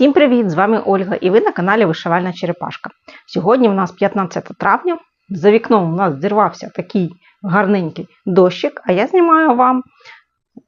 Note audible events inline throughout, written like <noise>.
Всім привіт! З вами Ольга і ви на каналі Вишивальна Черепашка. Сьогодні у нас 15 травня. За вікном у нас зірвався такий гарненький дощик, а я знімаю вам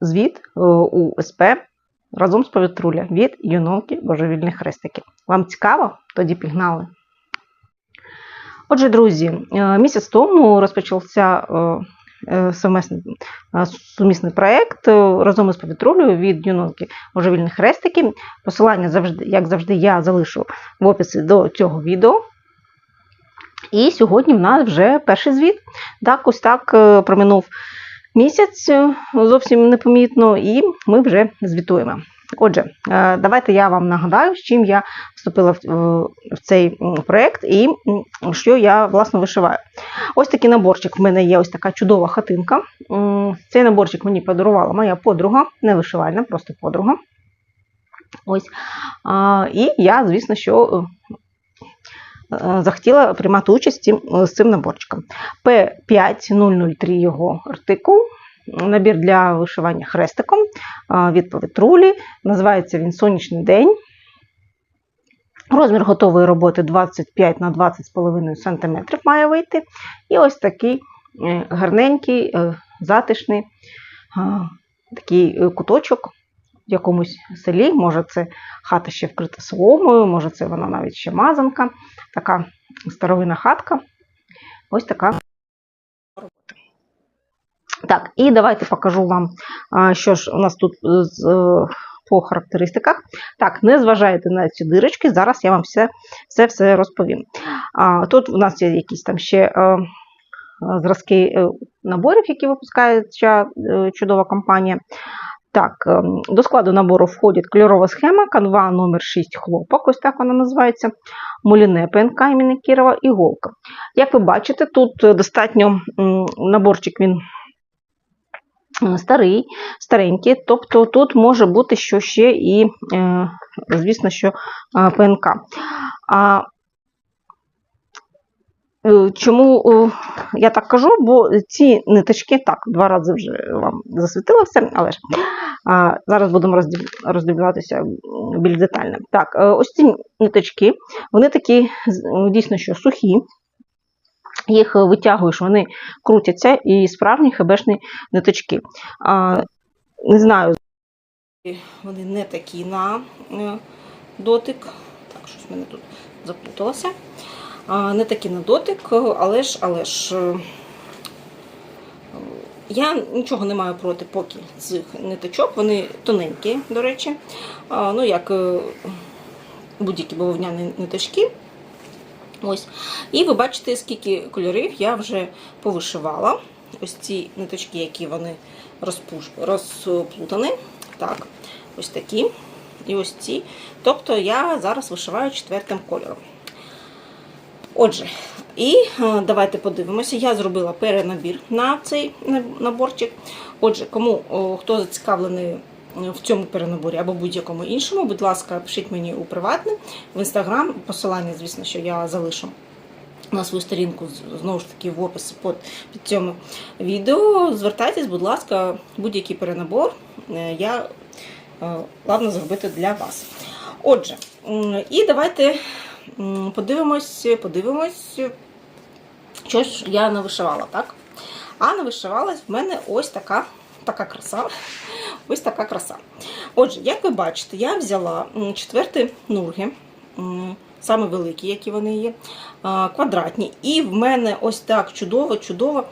звіт е, у СП разом з повітруля від юновки божевільних хрестиків. Вам цікаво? Тоді пігнали. Отже, друзі, е, місяць тому розпочався е, е, сумісний проєкт е, разом із повітрулею від юновки божевільних хрестиків. Посилання, завжди, як завжди, я залишу в описі до цього відео. І сьогодні в нас вже перший звіт. Так, ось так проминув місяць зовсім непомітно, і ми вже звітуємо. Отже, е, давайте я вам нагадаю, з чим я вступила в, е, цей проєкт і що я власне вишиваю. Ось такий наборчик в мене є ось така чудова хатинка. Цей наборчик мені подарувала моя подруга, не вишивальна, просто подруга. Ось. І я, звісно, що е, захотіла приймати участь з цим наборчиком. P5003 його артикул. Набір для вишивання хрестиком від повітрулі. Називається він Сонячний день. Розмір готової роботи 25 на 20,5 см має вийти. І ось такий е, гарненький, е, затишний такий е, куточок в якомусь селі. Може, це хата ще вкрита соломою, може, це вона навіть ще мазанка. Така старовина хатка. Ось така. Так, і давайте покажу вам, що ж у нас тут е, по характеристиках. Так, не зважайте на ці дирочки, зараз я вам все все, все розповім. Тут у нас є якісь там ще е, е, зразки е, наборів, які випускає ця е, чудова компанія. Так, е, до складу набору входить кольорова схема, канва номер 6 хлопок, ось так вона називається, муліне ПНК імені Кірова і. Як ви бачите, тут е, достатньо наборчик він старий, старенький, тобто тут може бути що ще і, е, звісно, що е, ПНК. А, е, Чому я так кажу? Бо ці ниточки, так, два рази вже вам засвітила але ж а, зараз будемо роздивлятися більш детально. Так, ось ці ниточки, вони такі дійсно що сухі. Їх витягуєш, вони крутяться і справжні хебешні ниточки. А, не знаю, вони не такі на е, дотик. Так, щось в мене тут заплуталося. А, Не такі на дотик, але ж, але ж е, я нічого не маю проти поки цих ниточок. Вони тоненькі, до речі. Ну, як е, будь-які бавовняні ниточки. Ось. І ви бачите, скільки кольорів я вже повишивала. Ось ці ниточки, які вони розпуш... розплутані. Так, ось такі. І ось ці. Тобто я зараз вишиваю четвертим кольором. Отже, і е, давайте подивимося. Я зробила перенабір на цей наборчик. Отже, кому хто зацікавлений в цьому перенаборі або будь-якому іншому, будь ласка, пишіть мені у приватне в інстаграм. Посилання, звісно, що я залишу на свою сторінку знову ж таки в описі під, під цьому відео. Звертайтесь, будь ласка, будь-який перенабор е, я е, ладно зробити для вас. Отже, і давайте подивимось, подивимось, що ж я навишивала, так? А навишивалась в мене ось така, така краса. Ось така краса. Отже, як ви бачите, я взяла четверті нурги, саме великі, які вони є, квадратні. І в мене ось так чудово-чудово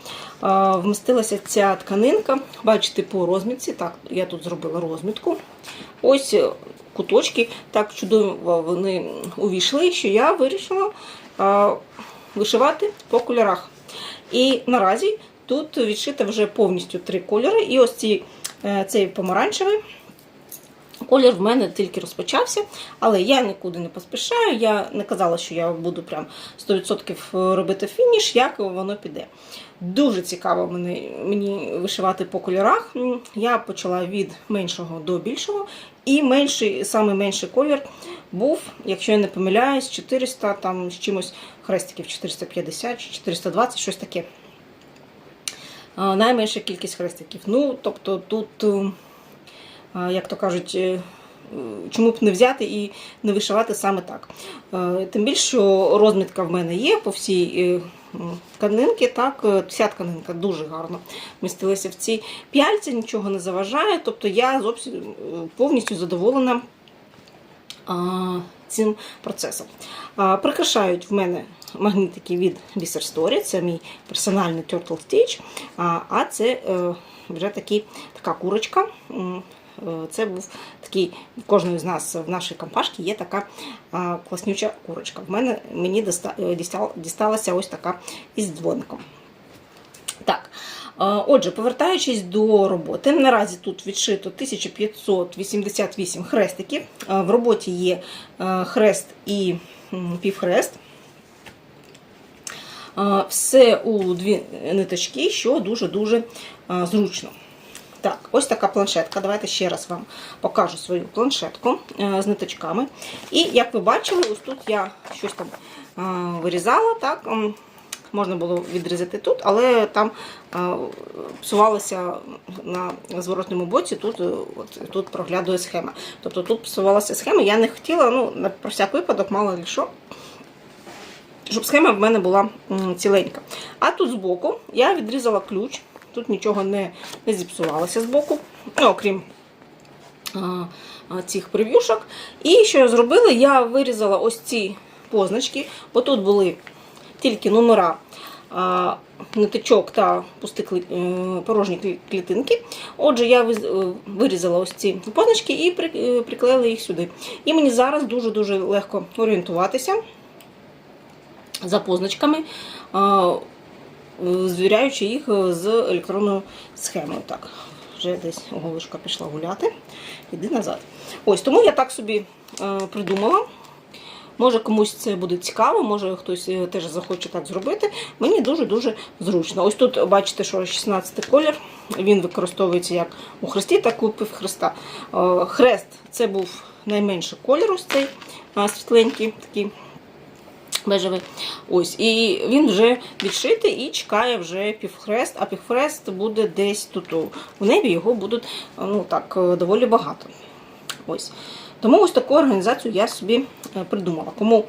вмістилася ця тканинка. Бачите, по розмітці. Так, я тут зробила розмітку. Ось е, куточки так чудово вони увійшли, що я вирішила вишивати по кольорах. І наразі тут відшито вже повністю три кольори. І ось ці, цей помаранчевий колір в мене тільки розпочався, але я нікуди не поспішаю. Я не казала, що я буду прям 100% робити фініш, як воно піде. Дуже цікаво мені, мені вишивати по кольорах. Я почала від меншого до більшого, і менший, саме менший колір був, якщо я не помиляюсь, 400 там з чимось хрестиків, 450 чи 420, щось таке. Найменша кількість хрестиків. Ну, тобто тут, е, як то кажуть, е, чому б не взяти і не вишивати саме так. Е, Тим більше, що розмітка в мене є по всій тканинці, так, вся тканинка дуже гарно вмістилася в ці п'яльці, нічого не заважає. Тобто я зовсім повністю задоволена цим процесом. Прикрашають в мене магнітики від Biser Story, це мій персональний Turtle Stitch, а, це е, вже такі, така курочка. Е, Це був такий, в кожної з нас в нашій компашці є така класнюча курочка. В мене мені е, дісталася ось така із дзвоником. Так, отже, повертаючись до роботи, наразі тут відшито 1588 хрестиків. В роботі є хрест і півхрест. Все у дві ниточки, що дуже-дуже зручно. Так, ось така планшетка. Давайте ще раз вам покажу свою планшетку з ниточками. І як ви бачили, ось тут я щось там вирізала. так, Можна було відрізати тут, але там псувалося на зворотному боці, тут, от, тут проглядує схема. Тобто тут псувалася схема, я не хотіла, ну, про всяк випадок, мало ли що, щоб схема в мене була ціленька. А тут збоку я відрізала ключ, тут нічого не, не зіпсувалося збоку, ну, окрім а, цих прев'юшок. І що я зробила? Я вирізала ось ці позначки, бо тут були тільки номера ниточок та пусті клі- е, порожні клітинки. Отже, я е, вирізала ось ці позначки і е, приклеїла їх сюди. І мені зараз дуже-дуже легко орієнтуватися за позначками, е, звіряючи їх е, з електронною схемою. Так, вже десь голушка пішла гуляти. Іди назад. Ось тому я так собі е, придумала. Може комусь це буде цікаво, може хтось теж захоче так зробити. Мені дуже-дуже зручно. Ось тут бачите, що 16 колір. Він використовується як у хресті, так півхреста. Е, Хрест це був найменший колір, ось цей світленький такий бежевий. Ось, і він вже відшитий і чекає вже півхрест, а півхрест буде десь тут у- небі, його будуть ну, так, е, доволі багато. Ось. Тому ось таку організацію я собі е, придумала. Кому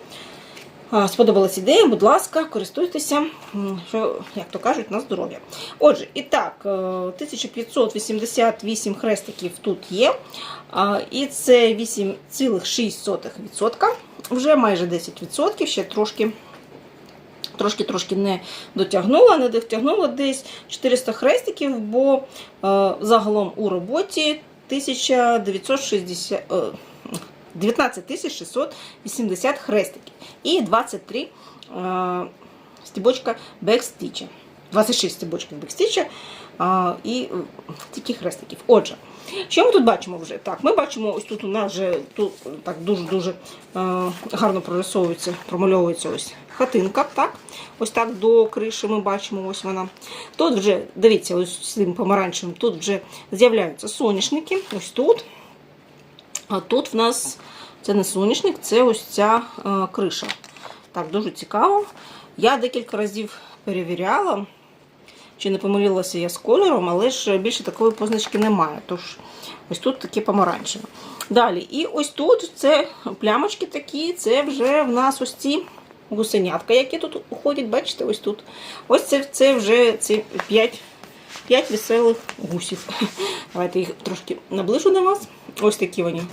е, сподобалась ідея, будь ласка, користуйтеся, що, як то кажуть, на здоров'я. Отже, і так, е, 1588 хрестиків тут є, і це 8,6%. Вже майже 10%, ще трошки. Трошки-трошки не дотягнула, не дотягнула десь 400 хрестиків, бо е, загалом у роботі 1960, е, 19 680 хрестиків і 23 е, стібочка бекстіча. 26 стібочків бекстіча е, і е, тільки хрестиків. Отже, що ми тут бачимо вже? Так, ми бачимо, ось тут у нас вже тут так дуже-дуже е, гарно прорисовується, промальовується ось хатинка. Так? Ось так до криші ми бачимо, ось вона. Тут вже, дивіться, ось цим помаранчевим, тут вже з'являються соняшники, ось тут. А тут в нас це не соняшник, це ось ця е, криша. Так, дуже цікаво. Я декілька разів перевіряла, чи не помилилася я з кольором, але ж більше такої позначки немає. Тож ось тут таке помаранчеве. Далі, і ось тут це плямочки такі, це вже в нас ось ці гусенятка, які тут уходять, бачите, ось тут. Ось це, це вже ці 5, 5 веселих гусів. <laughs> Давайте їх трошки наближу до вас. Ось такі вони.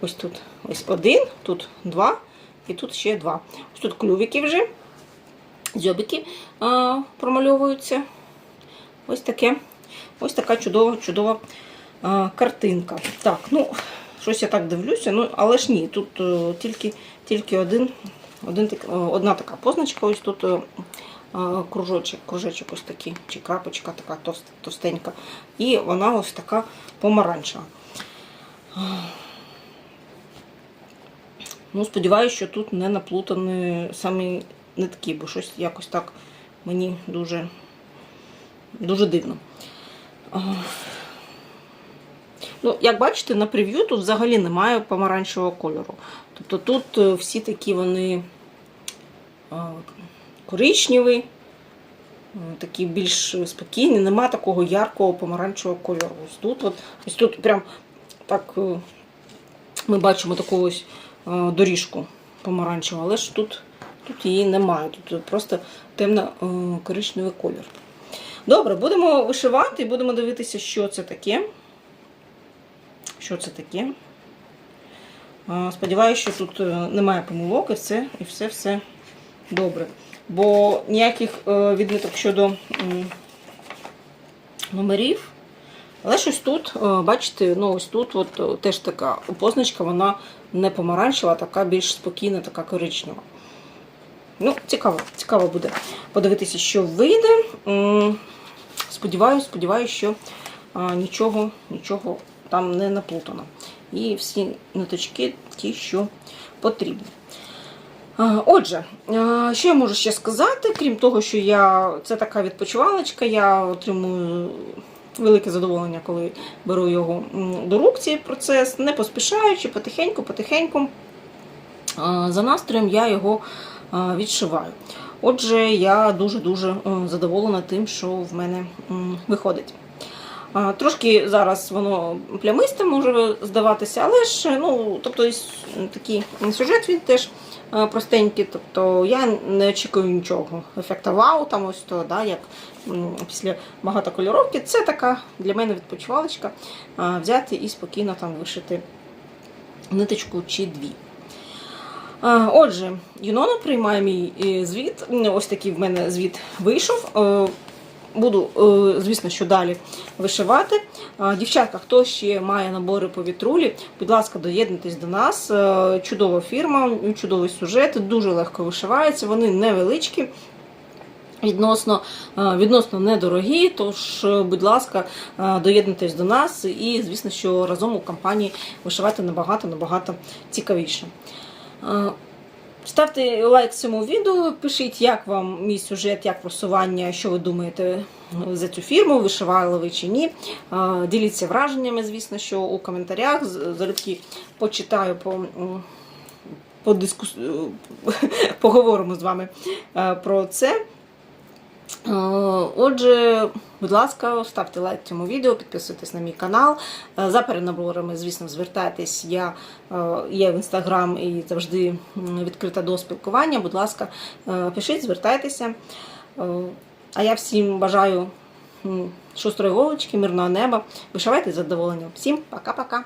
Ось тут ось один, тут два, і тут ще два. Ось тут клювики вже, дзьобики а, промальовуються. Ось таке. Ось така чудова, чудова а, картинка. Так, ну, щось я так дивлюся, ну, але ж ні, тут е, тільки, тільки один, один, е, одна така позначка, ось тут е, е, кружочок, кружечок ось такий, чи крапочка така тост, товстенька. І вона ось така помаранчева. Ну, сподіваюся, що тут не наплутані самі нитки, бо щось якось так мені дуже, дуже дивно. Ну, як бачите, на прев'ю тут взагалі немає помаранчевого кольору. Тобто тут е, всі такі вони а, коричневі, е, такі більш спокійні, нема такого яркого помаранчевого кольору. Ось тут, от, ось тут прям так е, ми бачимо таку ось е, доріжку помаранчеву, але ж тут, тут її немає. Тут просто темно-коричневий колір. Добре, будемо вишивати і будемо дивитися, що це таке. Що це таке? Сподіваюся, що тут е, немає помилок і все, і все, все добре. Бо ніяких е, відміток щодо номерів. Але щось тут, е, бачите, ну ось тут от, теж така позначка, вона не помаранчева, така більш спокійна, така коричнева. Ну, цікаво, цікаво буде подивитися, що вийде. Сподіваюсь, сподіваюсь, що нічого, нічого там не наплутано. І всі ниточки ті, що потрібні. Отже, що я можу ще сказати, крім того, що я це така відпочивалочка, я отримую велике задоволення, коли беру його до рук цей процес, не поспішаючи, потихеньку, потихеньку. За настроєм я його відшиваю. Отже, я дуже-дуже е, задоволена тим, що в мене виходить. Трошки зараз воно плямисте може здаватися, але ж ну, тобто, такий сюжет він теж е, простенький. Тобто я не очікую нічого. Ефекта вау, там ось то, да, як після багатокольоровки. Це така для мене відпочивалочка взяти і спокійно там вишити ниточку чи дві. Отже, Юнона приймає мій е, звіт. Ось такий в мене звіт вийшов. Е, Буду, е, звісно, що далі вишивати. Дівчатка, хто ще має набори по вітрулі, будь ласка, доєднуйтесь до нас. Чудова фірма, чудовий сюжет, дуже легко вишиваються, вони невеличкі. Відносно, відносно недорогі, тож, будь ласка, доєднуйтесь до нас і, звісно, що разом у компанії вишивати набагато-набагато цікавіше. Е, Ставте лайк цьому відео, пишіть, як вам мій сюжет, як просування, що ви думаєте за цю фірму, вишивали ви чи ні. Е, Діліться враженнями, звісно, що у коментарях. Залюбки почитаю по. Подискус... <laughs> Поговоримо з вами е, про це. Е, Отже, будь ласка, ставте лайк цьому відео, підписуйтесь на мій канал. Е, За перенаборами, звісно, звертайтесь. Я е, є в інстаграм і завжди відкрита до спілкування. Будь ласка, е, пишіть, звертайтеся. Е, А я всім бажаю шустрої вулички, мирного неба. Вишивайте з задоволенням. Всім пока-пока.